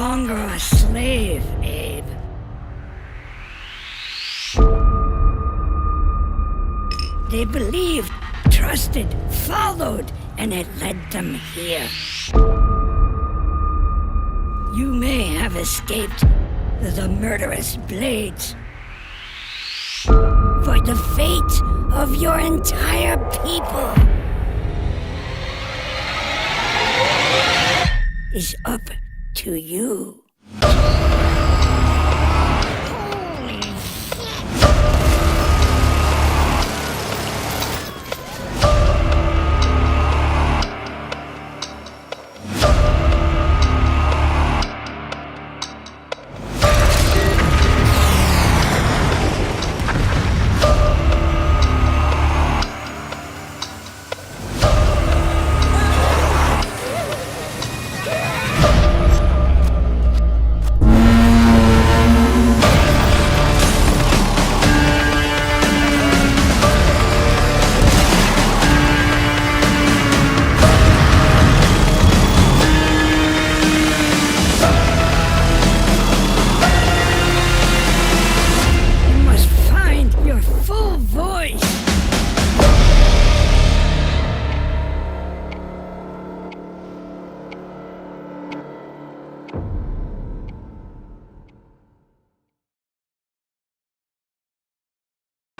longer a slave, Abe. They believed, trusted, followed, and it led them here. You may have escaped the murderous blades. For the fate of your entire people is up to you.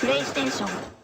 プレイステーション